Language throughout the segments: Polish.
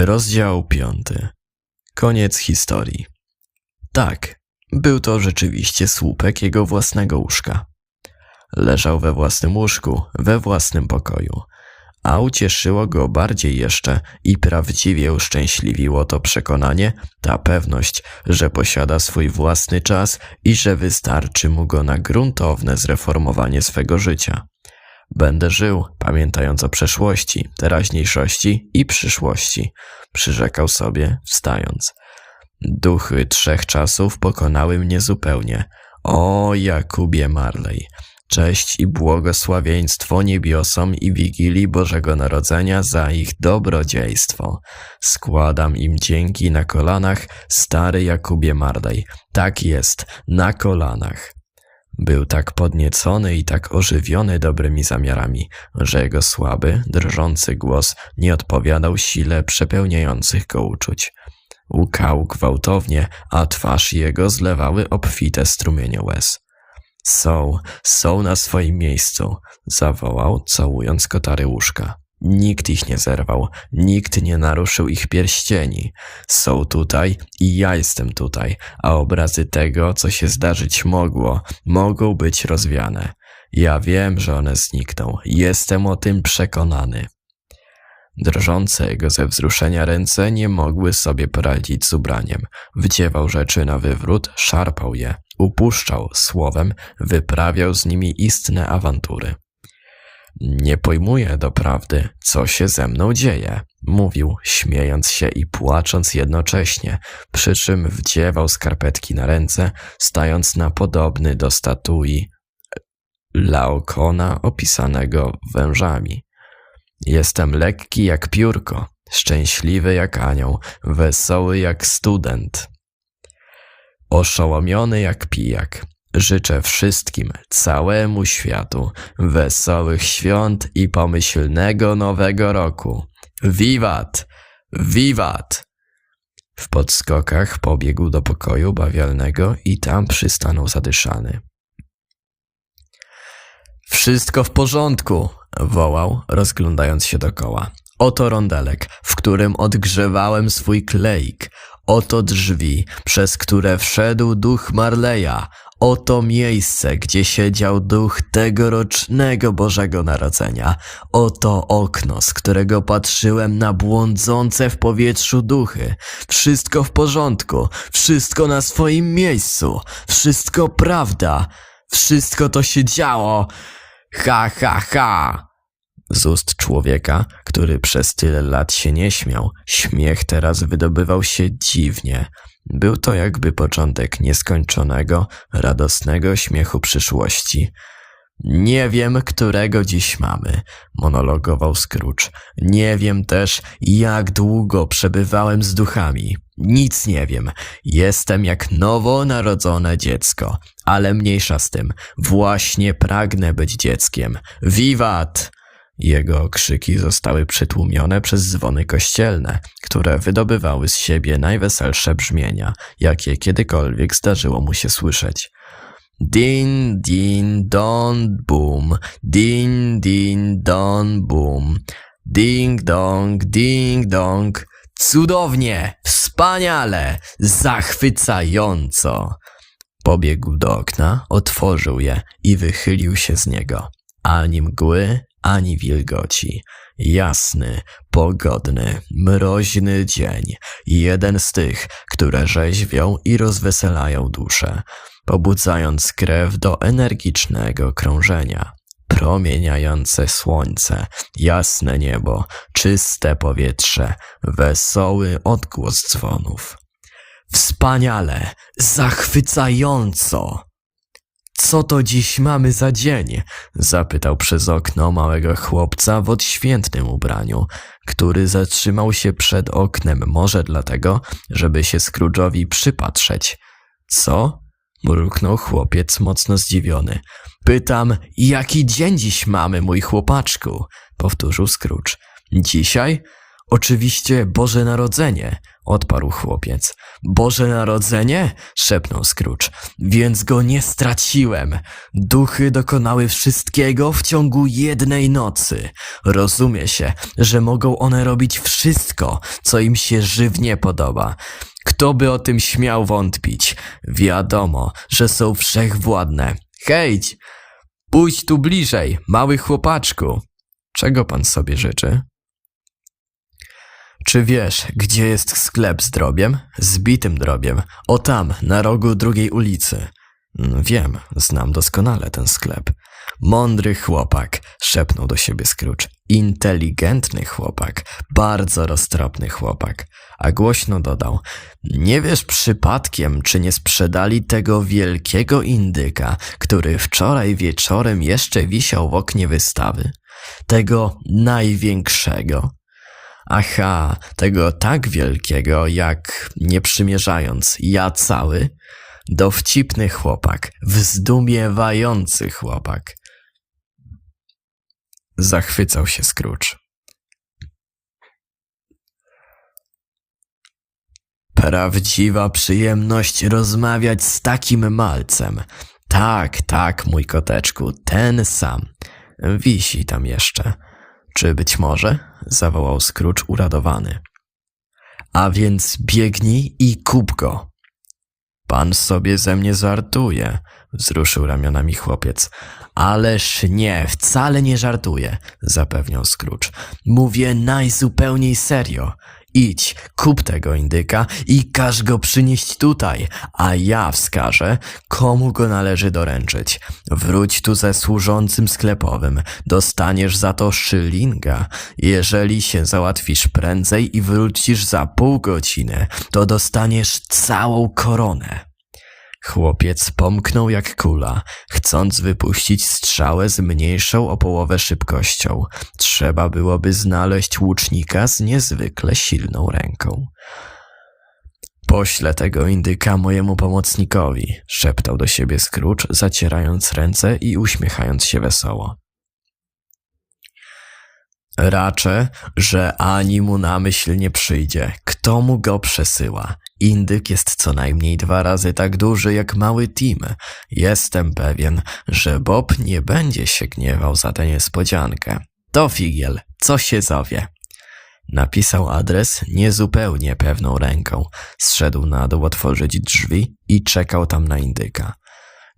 Rozdział piąty. Koniec historii. Tak, był to rzeczywiście słupek jego własnego łóżka. Leżał we własnym łóżku, we własnym pokoju, a ucieszyło go bardziej jeszcze i prawdziwie uszczęśliwiło to przekonanie, ta pewność, że posiada swój własny czas i że wystarczy mu go na gruntowne zreformowanie swego życia. Będę żył, pamiętając o przeszłości, teraźniejszości i przyszłości, przyrzekał sobie, wstając. Duchy trzech czasów pokonały mnie zupełnie. O Jakubie Marley! Cześć i błogosławieństwo niebiosom i Wigilii Bożego Narodzenia za ich dobrodziejstwo. Składam im dzięki na kolanach, stary Jakubie Marley. Tak jest, na kolanach. Był tak podniecony i tak ożywiony dobrymi zamiarami, że jego słaby, drżący głos nie odpowiadał sile przepełniających go uczuć. Łkał gwałtownie, a twarz jego zlewały obfite strumienie łez. Są, są na swoim miejscu, zawołał, całując kotary łóżka. Nikt ich nie zerwał, nikt nie naruszył ich pierścieni. Są tutaj i ja jestem tutaj, a obrazy tego, co się zdarzyć mogło, mogą być rozwiane. Ja wiem, że one znikną, jestem o tym przekonany. Drżące jego ze wzruszenia ręce nie mogły sobie poradzić z ubraniem. Wdziewał rzeczy na wywrót, szarpał je, upuszczał, słowem, wyprawiał z nimi istne awantury. Nie pojmuję doprawdy, co się ze mną dzieje, mówił, śmiejąc się i płacząc jednocześnie, przy czym wdziewał skarpetki na ręce, stając na podobny do statui Laokona opisanego wężami. Jestem lekki jak piórko, szczęśliwy jak anioł, wesoły jak student, oszołomiony jak pijak. Życzę wszystkim, całemu światu, wesołych świąt i pomyślnego nowego roku. Wiwat! Wiwat! W podskokach pobiegł do pokoju bawialnego i tam przystanął zadyszany. Wszystko w porządku, wołał, rozglądając się dokoła. Oto rondelek, w którym odgrzewałem swój kleik. Oto drzwi, przez które wszedł duch Marleya. Oto miejsce, gdzie siedział duch tegorocznego Bożego Narodzenia. Oto okno, z którego patrzyłem na błądzące w powietrzu duchy. Wszystko w porządku, wszystko na swoim miejscu, wszystko prawda, wszystko to się działo. Ha, ha, ha! Z ust człowieka, który przez tyle lat się nie śmiał, śmiech teraz wydobywał się dziwnie. Był to jakby początek nieskończonego, radosnego śmiechu przyszłości. Nie wiem, którego dziś mamy, monologował Scrooge. Nie wiem też, jak długo przebywałem z duchami. Nic nie wiem. Jestem jak nowo narodzone dziecko. Ale mniejsza z tym. Właśnie pragnę być dzieckiem. Wiwat! Jego okrzyki zostały przytłumione przez dzwony kościelne, które wydobywały z siebie najweselsze brzmienia, jakie kiedykolwiek zdarzyło mu się słyszeć. Din, din, don, boom, din, din, don, boom, ding, dong, ding, dong. Cudownie, wspaniale, zachwycająco. Pobiegł do okna, otworzył je i wychylił się z niego. Ani mgły, ani wilgoci. Jasny, pogodny, mroźny dzień. Jeden z tych, które rzeźwią i rozweselają duszę, pobudzając krew do energicznego krążenia. Promieniające słońce, jasne niebo, czyste powietrze, wesoły odgłos dzwonów. Wspaniale, zachwycająco! Co to dziś mamy za dzień? Zapytał przez okno małego chłopca w odświętnym ubraniu, który zatrzymał się przed oknem, może dlatego, żeby się Scrooge'owi przypatrzeć. Co? mruknął chłopiec mocno zdziwiony. Pytam, jaki dzień dziś mamy, mój chłopaczku? powtórzył Scrooge. Dzisiaj? Oczywiście Boże Narodzenie, odparł chłopiec. Boże Narodzenie? szepnął Scrooge. Więc go nie straciłem. Duchy dokonały wszystkiego w ciągu jednej nocy. Rozumie się, że mogą one robić wszystko, co im się żywnie podoba. Kto by o tym śmiał wątpić? Wiadomo, że są wszechwładne. Hejdź! Pójdź tu bliżej, mały chłopaczku. Czego pan sobie życzy? Czy wiesz, gdzie jest sklep z drobiem? Z bitym drobiem. O tam, na rogu drugiej ulicy. "Mm, Wiem, znam doskonale ten sklep. Mądry chłopak, szepnął do siebie Scrooge. Inteligentny chłopak, bardzo roztropny chłopak. A głośno dodał: Nie wiesz przypadkiem, czy nie sprzedali tego wielkiego indyka, który wczoraj wieczorem jeszcze wisiał w oknie wystawy? Tego największego. Aha, tego tak wielkiego, jak nie przymierzając, ja cały. Dowcipny chłopak, wzdumiewający chłopak. Zachwycał się Scrooge. Prawdziwa przyjemność rozmawiać z takim malcem. Tak, tak, mój koteczku, ten sam. Wisi tam jeszcze. Czy być może? Zawołał Scrooge uradowany. A więc biegnij i kup go. Pan sobie ze mnie żartuje, wzruszył ramionami chłopiec. Ależ nie, wcale nie żartuję, zapewniał Scrooge. Mówię najzupełniej serio. Idź, kup tego indyka i każ go przynieść tutaj, a ja wskażę, komu go należy doręczyć. Wróć tu ze służącym sklepowym, dostaniesz za to szylinga. Jeżeli się załatwisz prędzej i wrócisz za pół godziny, to dostaniesz całą koronę. Chłopiec pomknął jak kula, chcąc wypuścić strzałę z mniejszą o połowę szybkością. Trzeba byłoby znaleźć łucznika z niezwykle silną ręką. Poślę tego indyka mojemu pomocnikowi, szeptał do siebie Scrooge, zacierając ręce i uśmiechając się wesoło. Raczę, że ani mu na myśl nie przyjdzie, kto mu go przesyła. Indyk jest co najmniej dwa razy tak duży jak mały Tim. Jestem pewien, że Bob nie będzie się gniewał za tę niespodziankę. To figiel, co się zowie. Napisał adres niezupełnie pewną ręką. Zszedł na dół otworzyć drzwi i czekał tam na indyka.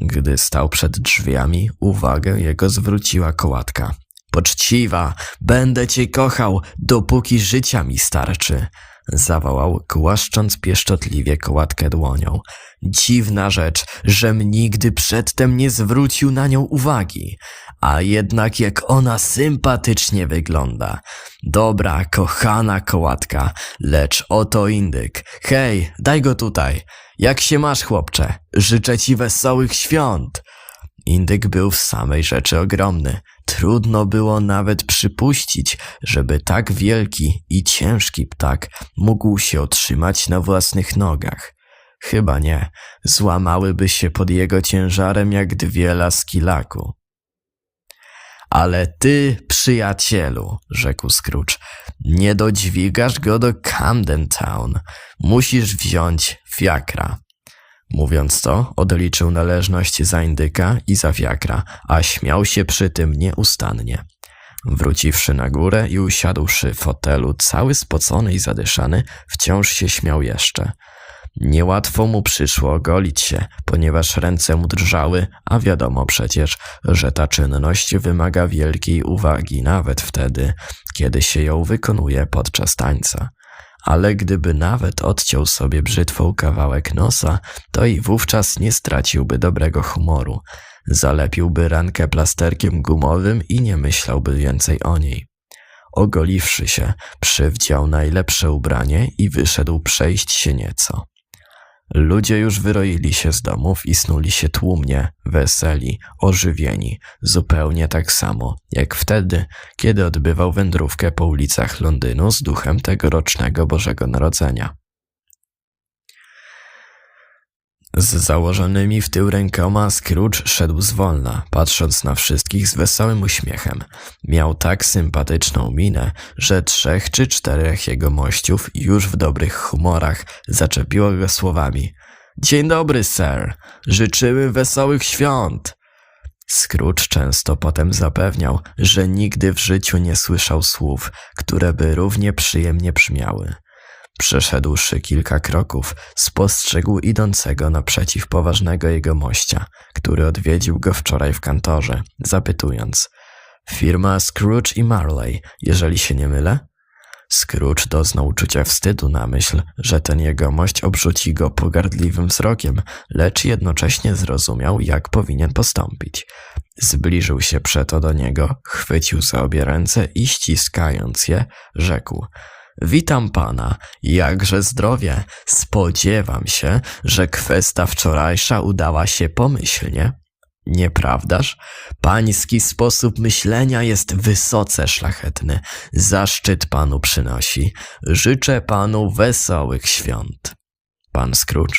Gdy stał przed drzwiami, uwagę jego zwróciła kołatka. Poczciwa, będę cię kochał, dopóki życia mi starczy. Zawołał, głaszcząc pieszczotliwie kołatkę dłonią. Dziwna rzecz, żem nigdy przedtem nie zwrócił na nią uwagi, a jednak jak ona sympatycznie wygląda. Dobra, kochana kołatka, lecz oto indyk. Hej, daj go tutaj. Jak się masz, chłopcze? Życzę ci wesołych świąt. Indyk był w samej rzeczy ogromny. Trudno było nawet przypuścić, żeby tak wielki i ciężki ptak mógł się otrzymać na własnych nogach. Chyba nie, złamałyby się pod jego ciężarem jak dwie laski laku. Ale ty, przyjacielu, rzekł Scrooge, nie dodźwigasz go do Camden Town. Musisz wziąć fiakra. Mówiąc to, odliczył należność za indyka i za fiakra, a śmiał się przy tym nieustannie. Wróciwszy na górę i usiadłszy w fotelu, cały spocony i zadyszany, wciąż się śmiał jeszcze. Niełatwo mu przyszło ogolić się, ponieważ ręce mu drżały, a wiadomo przecież, że ta czynność wymaga wielkiej uwagi nawet wtedy, kiedy się ją wykonuje podczas tańca ale gdyby nawet odciął sobie brzytwą kawałek nosa, to i wówczas nie straciłby dobrego humoru. Zalepiłby rankę plasterkiem gumowym i nie myślałby więcej o niej. Ogoliwszy się, przywdział najlepsze ubranie i wyszedł przejść się nieco. Ludzie już wyroili się z domów i snuli się tłumnie, weseli, ożywieni, zupełnie tak samo, jak wtedy, kiedy odbywał wędrówkę po ulicach Londynu z duchem tegorocznego Bożego Narodzenia. Z założonymi w tył rękoma Scrooge szedł zwolna, patrząc na wszystkich z wesołym uśmiechem. Miał tak sympatyczną minę, że trzech czy czterech jego mościów już w dobrych humorach zaczepiło go słowami Dzień dobry, sir! Życzymy wesołych świąt! Scrooge często potem zapewniał, że nigdy w życiu nie słyszał słów, które by równie przyjemnie brzmiały. Przeszedłszy kilka kroków, spostrzegł idącego naprzeciw poważnego jego mościa, który odwiedził go wczoraj w kantorze, zapytując Firma Scrooge i Marley, jeżeli się nie mylę? Scrooge doznał uczucia wstydu na myśl, że ten jegomość obrzuci go pogardliwym wzrokiem, lecz jednocześnie zrozumiał, jak powinien postąpić. Zbliżył się przeto do niego, chwycił za obie ręce i ściskając je, rzekł – Witam pana, jakże zdrowie. Spodziewam się, że kwesta wczorajsza udała się pomyślnie. Nieprawdaż? Pański sposób myślenia jest wysoce szlachetny. Zaszczyt panu przynosi. Życzę panu wesołych świąt. Pan Scrooge.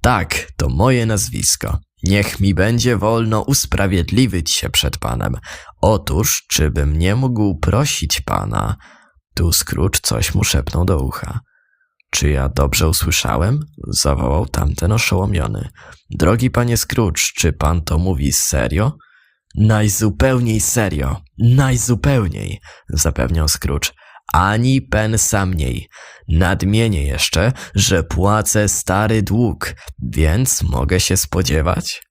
Tak, to moje nazwisko. Niech mi będzie wolno usprawiedliwić się przed panem. Otóż, czy bym nie mógł prosić pana... Tu Scrooge coś mu szepnął do ucha. Czy ja dobrze usłyszałem? zawołał tamten oszołomiony. Drogi panie Scrooge, czy pan to mówi serio? Najzupełniej serio, najzupełniej, zapewniał Scrooge. Ani pensa mniej. Nadmienię jeszcze, że płacę stary dług, więc mogę się spodziewać?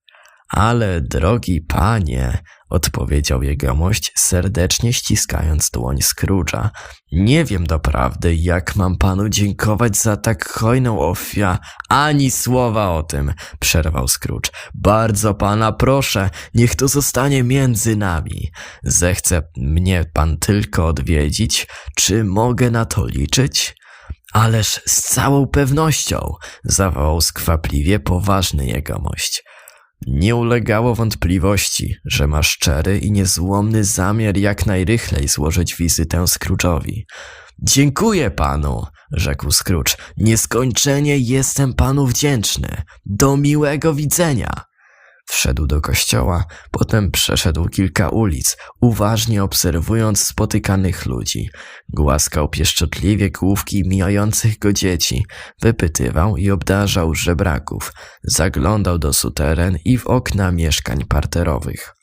Ale drogi panie, odpowiedział jegomość, serdecznie ściskając dłoń Scrooge'a. Nie wiem doprawdy, jak mam panu dziękować za tak hojną ofia. Ani słowa o tym, przerwał Scrooge. Bardzo pana proszę, niech to zostanie między nami. Zechce mnie pan tylko odwiedzić, czy mogę na to liczyć? Ależ z całą pewnością, zawołał skwapliwie poważny jegomość. Nie ulegało wątpliwości, że ma szczery i niezłomny zamiar jak najrychlej złożyć wizytę Scrooge'owi. Dziękuję panu, rzekł Scrooge. Nieskończenie jestem panu wdzięczny. Do miłego widzenia. Wszedł do kościoła, potem przeszedł kilka ulic, uważnie obserwując spotykanych ludzi. Głaskał pieszczotliwie główki mijających go dzieci, wypytywał i obdarzał żebraków, zaglądał do suteren i w okna mieszkań parterowych.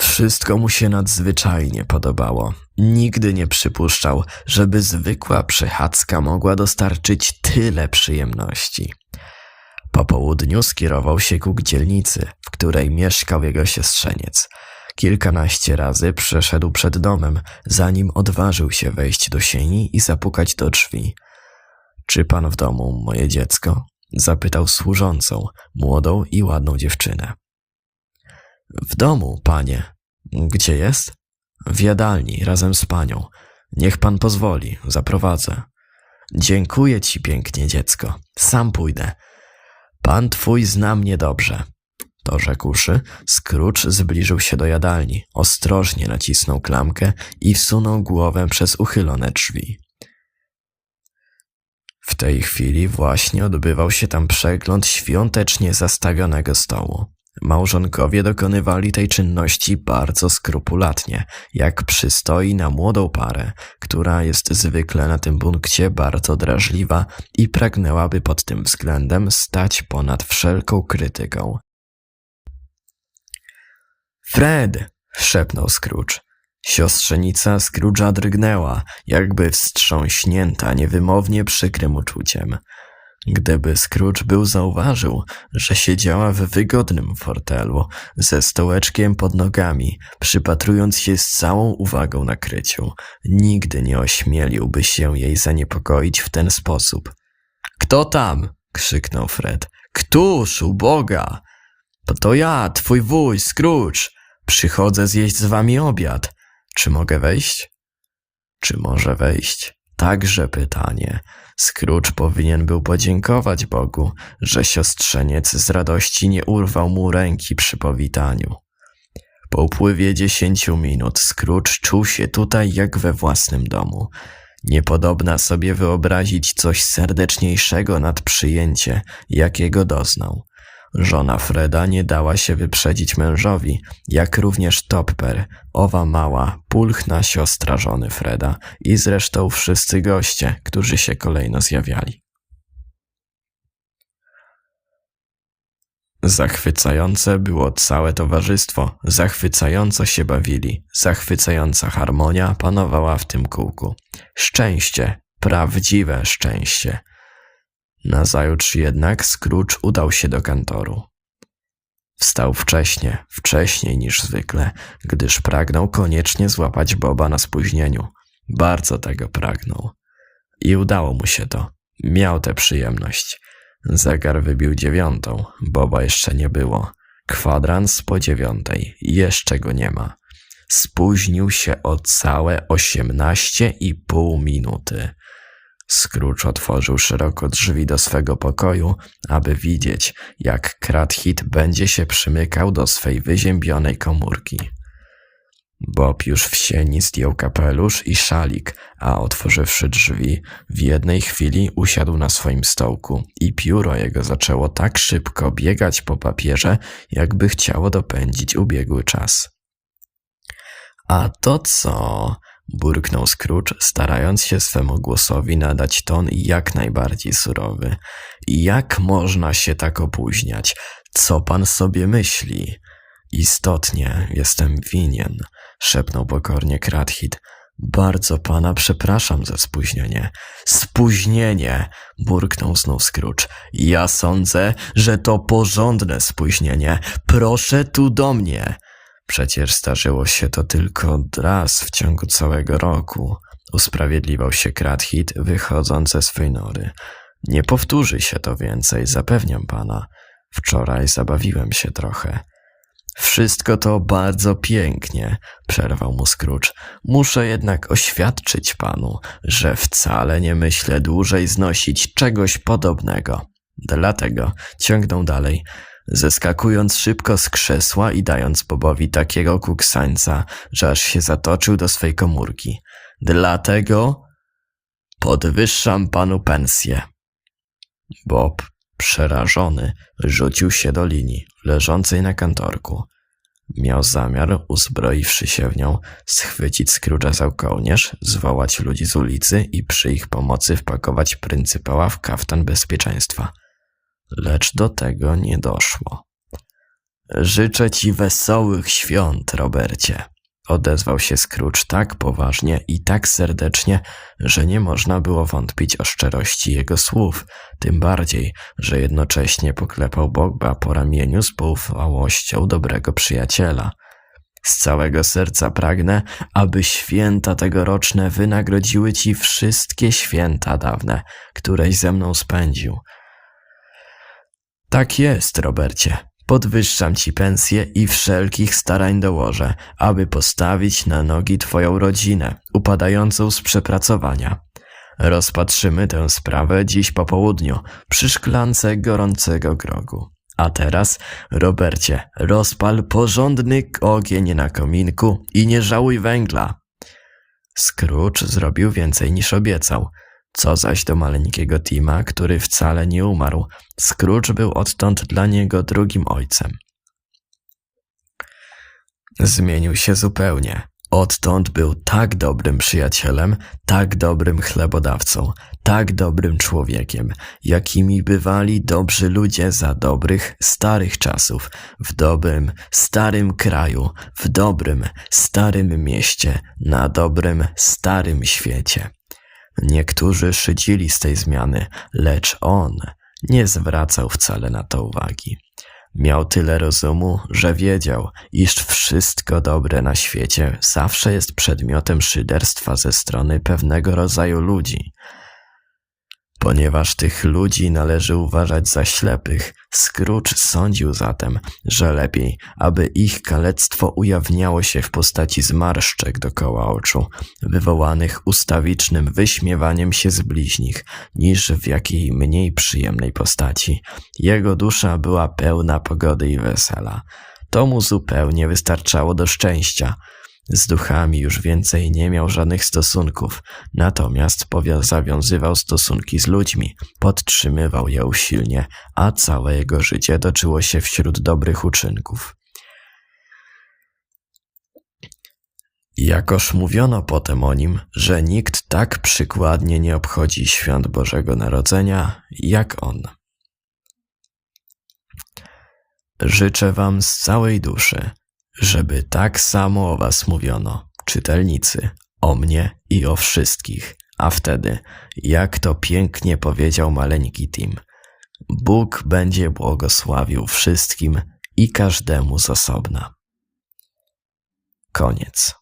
Wszystko mu się nadzwyczajnie podobało. Nigdy nie przypuszczał, żeby zwykła przechadzka mogła dostarczyć tyle przyjemności. Po południu skierował się ku dzielnicy, w której mieszkał jego siostrzeniec. Kilkanaście razy przeszedł przed domem, zanim odważył się wejść do sieni i zapukać do drzwi. Czy pan w domu, moje dziecko? Zapytał służącą, młodą i ładną dziewczynę. W domu, panie. Gdzie jest? W jadalni, razem z panią. Niech pan pozwoli, zaprowadzę. Dziękuję ci pięknie, dziecko. Sam pójdę. Pan twój zna mnie dobrze. To rzekłszy, Scrooge zbliżył się do jadalni, ostrożnie nacisnął klamkę i wsunął głowę przez uchylone drzwi. W tej chwili właśnie odbywał się tam przegląd świątecznie zastawionego stołu. Małżonkowie dokonywali tej czynności bardzo skrupulatnie, jak przystoi na młodą parę, która jest zwykle na tym punkcie bardzo drażliwa i pragnęłaby pod tym względem stać ponad wszelką krytyką. Fred! szepnął Scrooge. Siostrzenica Scrooge'a drgnęła, jakby wstrząśnięta niewymownie przykrym uczuciem. Gdyby Scrooge był zauważył, że siedziała w wygodnym fortelu, ze stołeczkiem pod nogami, przypatrując się z całą uwagą nakryciu, nigdy nie ośmieliłby się jej zaniepokoić w ten sposób. Kto tam? krzyknął Fred. Któż, uboga? To to ja, twój wuj, Scrooge. Przychodzę zjeść z wami obiad. Czy mogę wejść? Czy może wejść? Także pytanie. Scrooge powinien był podziękować Bogu, że siostrzeniec z radości nie urwał mu ręki przy powitaniu. Po upływie dziesięciu minut Scrooge czuł się tutaj jak we własnym domu. Niepodobna sobie wyobrazić coś serdeczniejszego nad przyjęcie, jakiego doznał. Żona Freda nie dała się wyprzedzić mężowi, jak również Topper, owa mała, pulchna siostra żony Freda i zresztą wszyscy goście, którzy się kolejno zjawiali. Zachwycające było całe towarzystwo, zachwycająco się bawili, zachwycająca harmonia panowała w tym kółku. Szczęście, prawdziwe szczęście. Nazajutrz jednak Scrooge udał się do kantoru. Wstał wcześnie, wcześniej niż zwykle, gdyż pragnął koniecznie złapać Boba na spóźnieniu. Bardzo tego pragnął. I udało mu się to. Miał tę przyjemność. Zegar wybił dziewiątą, Boba jeszcze nie było. Kwadrans po dziewiątej, jeszcze go nie ma. Spóźnił się o całe osiemnaście i pół minuty. Scrooge otworzył szeroko drzwi do swego pokoju, aby widzieć, jak Krathit będzie się przymykał do swej wyziębionej komórki. Bob już w sieni zdjął kapelusz i szalik, a otworzywszy drzwi, w jednej chwili usiadł na swoim stołku i pióro jego zaczęło tak szybko biegać po papierze, jakby chciało dopędzić ubiegły czas. A to co? Burknął Scrooge, starając się swemu głosowi nadać ton jak najbardziej surowy. Jak można się tak opóźniać? Co pan sobie myśli? Istotnie jestem winien, szepnął pokornie Krathit. Bardzo pana przepraszam za spóźnienie. Spóźnienie! burknął znów Scrooge. Ja sądzę, że to porządne spóźnienie. Proszę tu do mnie. Przecież zdarzyło się to tylko raz w ciągu całego roku. Usprawiedliwał się Krathit, wychodząc ze swej nory. Nie powtórzy się to więcej, zapewniam pana. Wczoraj zabawiłem się trochę. Wszystko to bardzo pięknie, przerwał mu Scrooge. Muszę jednak oświadczyć panu, że wcale nie myślę dłużej znosić czegoś podobnego. Dlatego ciągnął dalej, zeskakując szybko z krzesła i dając Bobowi takiego kuksańca, że aż się zatoczył do swej komórki. Dlatego podwyższam panu pensję. Bob Przerażony, rzucił się do linii, leżącej na kantorku. Miał zamiar, uzbroiwszy się w nią, schwycić Scrooge'a za kołnierz, zwołać ludzi z ulicy i przy ich pomocy wpakować pryncypała w kaftan bezpieczeństwa. Lecz do tego nie doszło. Życzę ci wesołych świąt, Robercie. Odezwał się Scrooge tak poważnie i tak serdecznie, że nie można było wątpić o szczerości jego słów, tym bardziej, że jednocześnie poklepał Boba po ramieniu z poufałością dobrego przyjaciela. Z całego serca pragnę, aby święta tegoroczne wynagrodziły ci wszystkie święta dawne, któreś ze mną spędził. Tak jest, Robercie, Podwyższam ci pensję i wszelkich starań dołożę, aby postawić na nogi twoją rodzinę, upadającą z przepracowania. Rozpatrzymy tę sprawę dziś po południu, przy szklance gorącego grogu. A teraz, Robercie, rozpal porządny ogień na kominku i nie żałuj węgla. Scrooge zrobił więcej niż obiecał – co zaś do maleńkiego Tima, który wcale nie umarł, Scrooge był odtąd dla niego drugim ojcem. Zmienił się zupełnie. Odtąd był tak dobrym przyjacielem, tak dobrym chlebodawcą, tak dobrym człowiekiem, jakimi bywali dobrzy ludzie za dobrych, starych czasów, w dobrym, starym kraju, w dobrym, starym mieście, na dobrym, starym świecie. Niektórzy szydzili z tej zmiany, lecz on nie zwracał wcale na to uwagi. Miał tyle rozumu, że wiedział, iż wszystko dobre na świecie zawsze jest przedmiotem szyderstwa ze strony pewnego rodzaju ludzi, Ponieważ tych ludzi należy uważać za ślepych, Scrooge sądził zatem, że lepiej, aby ich kalectwo ujawniało się w postaci zmarszczek dokoła oczu, wywołanych ustawicznym wyśmiewaniem się z bliźnich, niż w jakiej mniej przyjemnej postaci. Jego dusza była pełna pogody i wesela. To mu zupełnie wystarczało do szczęścia – Z duchami już więcej nie miał żadnych stosunków, natomiast zawiązywał stosunki z ludźmi, podtrzymywał je usilnie, a całe jego życie toczyło się wśród dobrych uczynków. Jakoż mówiono potem o nim, że nikt tak przykładnie nie obchodzi świąt Bożego Narodzenia jak on. Życzę Wam z całej duszy, żeby tak samo o was mówiono, czytelnicy, o mnie i o wszystkich. A wtedy, jak to pięknie powiedział maleńki Tim, Bóg będzie błogosławił wszystkim i każdemu z osobna. Koniec.